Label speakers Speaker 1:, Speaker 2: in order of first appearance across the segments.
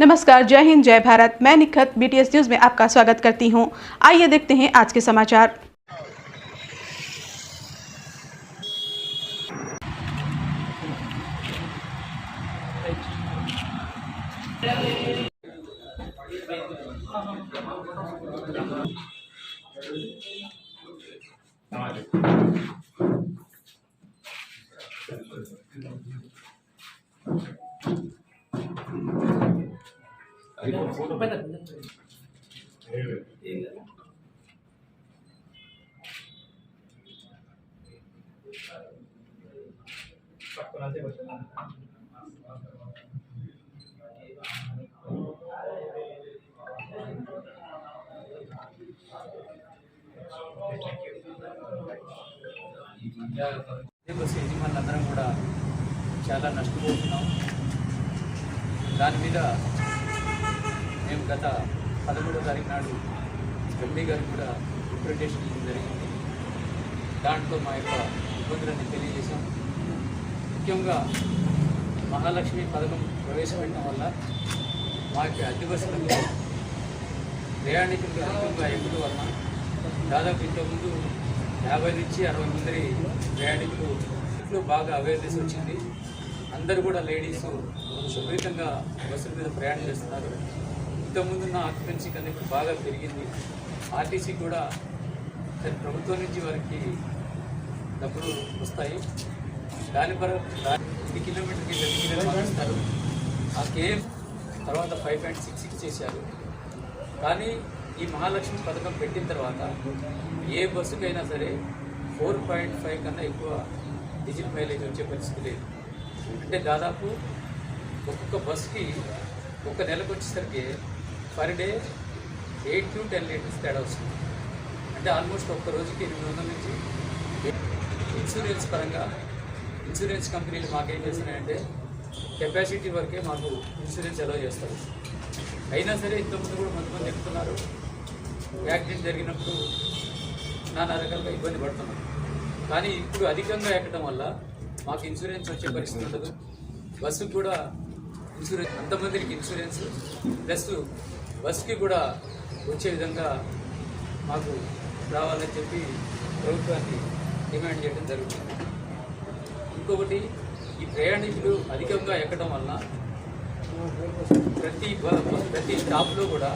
Speaker 1: नमस्कार, जय हिंद, जय भारत। मैं निखत बीटीएस न्यूज़ में आपका स्वागत करती हूँ। आइए देखते हैं आज के समाचार।
Speaker 2: బస్సు యజమానులందరం కూడా చాలా నష్టపోతున్నాం. దాని మీద మేము గత పదమూడో తారీఖు నాడు ఎండీ గారికి కూడా రిప్రజెంటేషన్ జరిగింది. దాంట్లో మా యొక్క ఇబ్బందులన్నీ తెలియజేశాం. ముఖ్యంగా మహాలక్ష్మి పథకం ప్రవేశపెట్టడం వల్ల మా యొక్క అద్దె బస్సులకు ప్రయాణికులకు అధికంగా ఎక్కువ వలన దాదాపు ఇంతకుముందు యాభై నుంచి అరవై మంది ప్రయాణికులు ఇంట్లో బాగా అవేర్నెస్ వచ్చింది. అందరూ కూడా లేడీస్ విపరీతంగా బస్సుల మీద ప్రయాణం చేస్తున్నారు. ఇంతకుముందు ఉన్న ఆక్యుపెన్సీ కన్నా ఇప్పుడు బాగా పెరిగింది. ఆర్టీసీ కూడా ప్రభుత్వం నుంచి వారికి డబ్బులు వస్తాయి. దాని పర కిలోమీటర్కి రెండు కిలోమీటర్లు ఇస్తారు ఆ కేఎం తర్వాత ఫైవ్ పాయింట్ సిక్స్ చేశారు. కానీ ఈ మహాలక్ష్మి పథకం పెట్టిన తర్వాత ఏ బస్సుకైనా సరే ఫోర్ పాయింట్ ఫైవ్ కన్నా ఎక్కువ డీజిల్ మైలేజ్ వచ్చే పరిస్థితి లేదు. అంటే దాదాపు ఒక్కొక్క బస్సుకి ఒక నెలకు వచ్చేసరికి per day eight to ten litres తేడా వస్తుంది. అంటే ఆల్మోస్ట్ ఒక్క రోజుకి ఎనిమిది వందల నుంచి ఇన్సూరెన్స్ పరంగా ఇన్సూరెన్స్ కంపెనీలు మాకేం చేస్తున్నాయంటే కెపాసిటీ వరకే మాకు ఇన్సూరెన్స్ అలౌ చేస్తారు. అయినా సరే ఇంతకుముందు కూడా కొంతమంది చెప్తున్నారు యాక్సిడెంట్ జరిగినప్పుడు నానా రకాలుగా ఇబ్బంది పడుతున్నాం కానీ ఇప్పుడు అధికంగా ఎక్కడం వల్ల మాకు ఇన్సూరెన్స్ వచ్చే పరిస్థితి ఉండదు. బస్సుకు కూడా ఇన్సూరెన్స్ అంతమందికి ఇన్సూరెన్స్ ప్లస్ బస్సుకి కూడా వచ్చే విధంగా మాకు రావాలని చెప్పి ప్రభుత్వాన్ని డిమాండ్ చేయడం జరుగుతుంది. ఇంకొకటి ఈ ప్రయాణికులు అధికంగా ఎక్కడం వలన ప్రతి బ- ప్రతి స్టాప్లో కూడా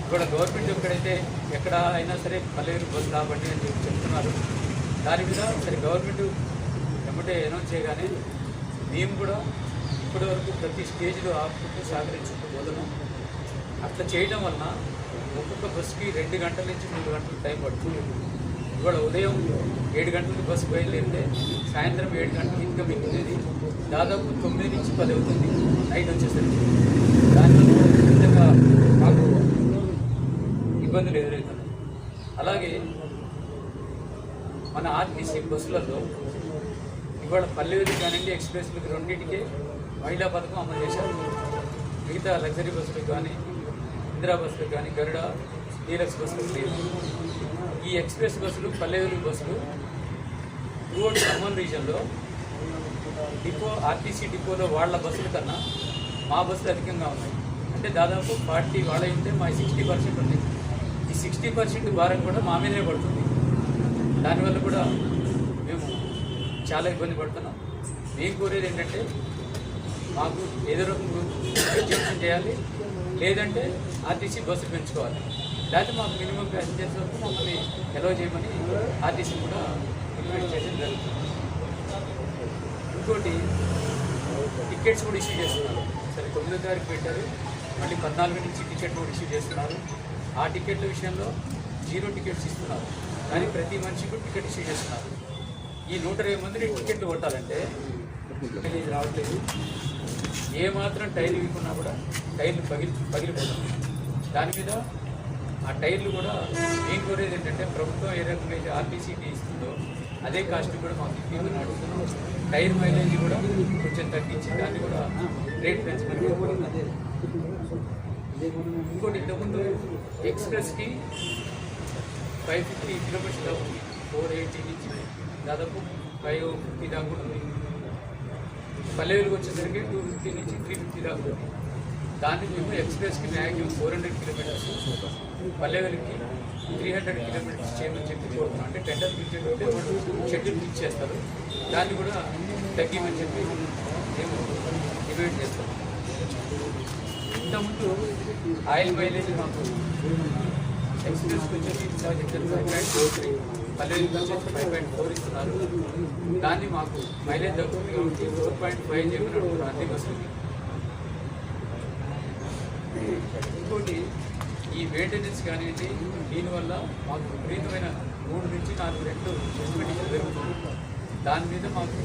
Speaker 2: ఇక్కడ గవర్నమెంట్ ఎక్కడైతే ఎక్కడ అయినా సరే పల్లెరు బస్సు రాబట్టి అని చెప్పి చెప్తున్నారు. దాని మీద సరే గవర్నమెంట్ ఎమ్మటే అనౌన్స్ చేయగానే మేము కూడా ఇప్పటివరకు ప్రతి స్టేజ్లో ఆపుకుంటూ సహకరించుకుంటూ పోతున్నాం అట్లా చేయడం వలన ఒక్కొక్క బస్సుకి రెండు గంటల నుంచి మూడు గంటలు టైం పడుతుంది. ఇవాళ ఉదయం ఏడు గంటలకు బస్సు బయలుదేరితే సాయంత్రం ఏడు గంటలకు ఇంకా మిగిలినది దాదాపు తొమ్మిది నుంచి పది అవుతుంది. నైట్ వచ్చేసరికి. దానివల్ల విధంగా మాకు ఇబ్బందులు ఎదురవుతున్నాయి అలాగే మన ఆర్టీసీ బస్సులలో ఇవాళ పల్లెలు కానివ్వండి ఎక్స్ప్రెస్లకు రెండింటికే మహిళా పథకం అమలు చేశారు. మిగతా లగ్జరీ బస్సులకు కానీ ఇందిరా బస్సులకు కానీ గరుడ డీలక్స్ బస్సులకు లేదు. ఈ ఎక్స్ప్రెస్ బస్సులు పల్లెవేలు బస్సులు త్రూఅవుట్ ఖమ్మం రీజన్లో డిపో ఆర్టీసీ డిపోలో వాళ్ళ బస్సుల కన్నా మా బస్సులు అధికంగా ఉన్నాయి. అంటే దాదాపు ఫార్టీ వాళ్ళ ఉంటే మా సిక్స్టీ పర్సెంట్ ఉంది. ఈ సిక్స్టీ పర్సెంట్ భారం కూడా మా మీదే పడుతుంది. దానివల్ల కూడా మేము చాలా ఇబ్బంది పడుతున్నాం. మేము కోరేది ఏంటంటే మాకు ఏదో రకం చేయాలి. లేదంటే ఆర్టీసీ బస్సు పెంచుకోవాలి. లేకపోతే మాకు మినిమం ప్యాసింజర్స్ వరకు మమ్మల్ని ఎలవ్ చేయమని ఆర్టీసీ కూడా రిక్వెస్ట్ చేయడం జరుగుతుంది. ఇంకోటి టికెట్స్ కూడా ఇష్యూ చేస్తున్నారు. సరే తొమ్మిదో తారీఖు పెట్టారు. మళ్ళీ పద్నాలుగు నుంచి టికెట్ కూడా ఇష్యూ చేస్తున్నారు. ఆ టికెట్ల విషయంలో జీరో టికెట్స్ ఇస్తున్నారు. కానీ ప్రతి మనిషికి టికెట్ ఇష్యూ చేస్తున్నారు. ఈ నూట ఇరవై మందిని టికెట్లు కొట్టాలంటే ఇది రావట్లేదు. ఏ మాత్రం టైర్లు ఇవ్వకున్నా కూడా టైర్లు పగిలి పగిలిపోతుంది దాని మీద ఆ టైర్లు కూడా ఏం కోరేది ఏంటంటే ప్రభుత్వం ఏ రకంగా అయితే ఆర్టీసీకి ఇస్తుందో అదే కాస్ట్ కూడా మాకు ఇవ్వమని అడుగుతున్నాం టైర్ మైలేజ్ కూడా కొంచెం తగ్గించి దాన్ని కూడా రేట్ పెంచమని ఇంకోటి ఇంతకుముందు ఎక్స్ప్రెస్కి ఫైవ్ ఫిఫ్టీ కిలోమీటర్స్ దాకా ఉంది ఫోర్ ఎయిటీ నుంచి దాదాపు ఫైవ్ ఫిఫ్టీ దాకా కూడా ఉంది పల్లెలకు వచ్చేసరికి టూ ఫిఫ్టీ నుంచి త్రీ ఫిఫ్టీ దాకా ఉంది దాన్ని మేము ఎక్స్ప్రెస్కి మ్యాక్సిమం ఫోర్ హండ్రెడ్ కిలోమీటర్స్ పల్లెవెలికి త్రీ హండ్రెడ్ కిలోమీటర్స్ చేయమని చెప్పి కోరుతున్నాం అంటే టెండర్ పిలిచేటప్పుడు వాళ్ళు షెడ్యూల్ ఫిక్స్ చేస్తారు. దాన్ని కూడా తగ్గిమని చెప్పి మేము డిబేట్ చేస్తాం. ఇంతకుముందు ఆయిల్ మైలేజ్ మాకు ఎక్స్ప్రెస్కి వచ్చేసి ఫైవ్ పాయింట్ ఫోర్ త్రీ పల్లెలు వచ్చేసి ఫైవ్ పాయింట్ ఫోర్ ఇస్తున్నారు. దాన్ని మాకు మైలేజ్ తగ్గుతుంది కాబట్టి ఫోర్ పాయింట్ ఫైవ్ చెప్పినట్టు అన్ని బస్సులకి. ఇంకోటి ఈ మెయింటెనెన్స్ కానివ్వండి దీనివల్ల మాకు విపరీతమైన మూడు నుంచి నాలుగు రెట్లు ఎస్టిమేషన్ పెరుగుతుంది దాని మీద మాకు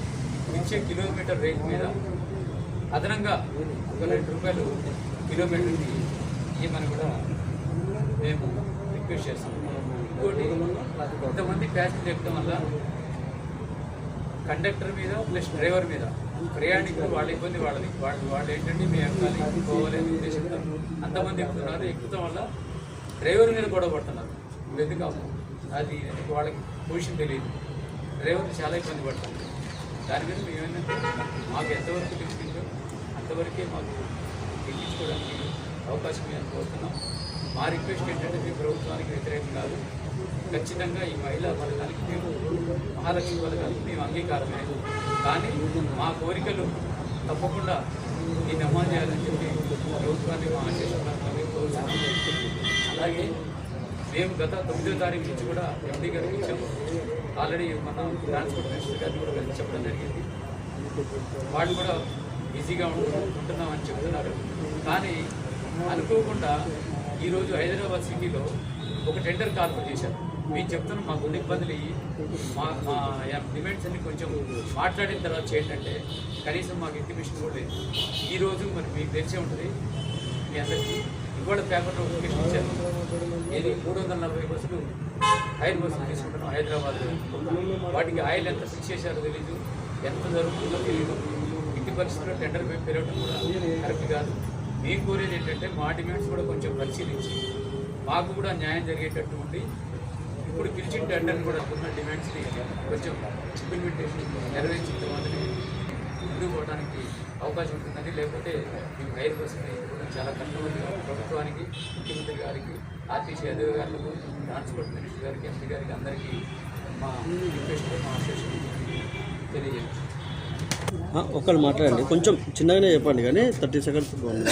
Speaker 2: ఇచ్చే కిలోమీటర్ రేట్ మీద అదనంగా ఒక రెండు రూపాయలు కిలోమీటర్కి ఇవ్వమని కూడా మేము రిక్వెస్ట్ చేస్తాం. ఇంకోటి ఇంతమంది ప్యాసింజర్ ఎక్కడం వల్ల కండక్టర్ మీద ప్లస్ డ్రైవర్ మీద. ప్రయాణికులు వాళ్ళ ఇబ్బంది వాళ్ళది. వాళ్ళు వాళ్ళు ఏంటంటే మేము ఎక్కాలి పోవాలి అనే అంతమంది ఎక్కుతున్నారు. ఎక్కుతాం వల్ల డ్రైవర్ మీద గొడవ పడుతున్నారు. నువ్వు అది వాళ్ళకి పొజిషన్ తెలియదు. డ్రైవర్ చాలా ఇబ్బంది పడుతుంది దాని మీద మేము ఏంటంటే మాకు ఎంతవరకు తెలిసిందో అంతవరకే మాకు ఎక్కించుకోవడానికి అవకాశం మేము కోరుతున్నాం. మా రిక్వెస్ట్ ఏంటంటే మీ ప్రభుత్వానికి వ్యతిరేకం కాదు. ఖచ్చితంగా ఈ మహిళా పథకానికి మేము మహాలక్ష్మి పథకానికి మేము అంగీకారమే. కానీ మా కోరికలు తప్పకుండా ఈ అమలు చేయాలని చెప్పి ప్రభుత్వాన్ని మా ఆశీస్సులను కోరుతున్నాం అలాగే మేము గత తొమ్మిదో తారీఖు నుంచి కూడా ఎండీ గారికి ఇచ్చాము. ఆల్రెడీ మన ట్రాన్స్పోర్ట్ మినిస్టర్ గారిని కూడా కలిసి చెప్పడం జరిగింది. వాళ్ళు కూడా బిజీగా ఉంటు ఉంటున్నామని చెప్తున్నారు. కానీ అనుకోకుండా ఈరోజు హైదరాబాద్ సిటీలో ఒక టెండర్ కాల్పు చేశారు. మేము చెప్తున్నాం మాకు ఉన్న ఇబ్బందులు మా మా డిమాండ్స్ అన్ని కొంచెం మాట్లాడిన తర్వాత చేయండి కనీసం మాకు ఇంటిమేషన్ కూడా లేదు. ఈరోజు మరి మీకు తెలిసే ఉంటుంది మీ అందరికీ. ఇవాళ పేపర్ నోటిఫికేషన్ ఇచ్చారు. ఇది మూడు వందల నలభై బస్సులు హైర్ బస్సులు తీసుకుంటున్నాం హైదరాబాద్. వాటికి ఆయిల్ ఎంత ఫిక్స్ చేశారో తెలీదు. ఎంత జరుగుతుందో తెలియదు ఇంటి పరిస్థితుల్లో టెండర్ పెరగడం కూడా కరెక్ట్ కాదు. మేము కోరేది ఏంటంటే మా డిమాండ్స్ కూడా కొంచెం పరిశీలించి మాకు కూడా న్యాయం జరిగేటట్టు ఉండి ఇప్పుడు పిలిచిన టెండర్ కూడా ఉన్న డిమాండ్స్ని కొంచెం ఇంప్లిమెంటేషన్ నెరవేర్చిన తర్వాతనే ముందుకు పోవడానికి అవకాశం ఉంటుందని లేకపోతే మేము హైర్ బస్సుని చాలా కష్టపడి ప్రభుత్వానికి ముఖ్యమంత్రి గారికి ఆర్టీసీ అధికారులకు ట్రాన్స్పోర్ట్ మినిస్టర్ గారికి ఎంపీ గారికి అందరికీ మా రిక్వెస్ట్ మా అసోసియేషన్ తెలియజేస్తాం
Speaker 3: ఒకళ్ళు మాట్లాడండి. కొంచెం చిన్నగానే చెప్పండి కానీ థర్టీ సెకండ్స్ బాగుంది.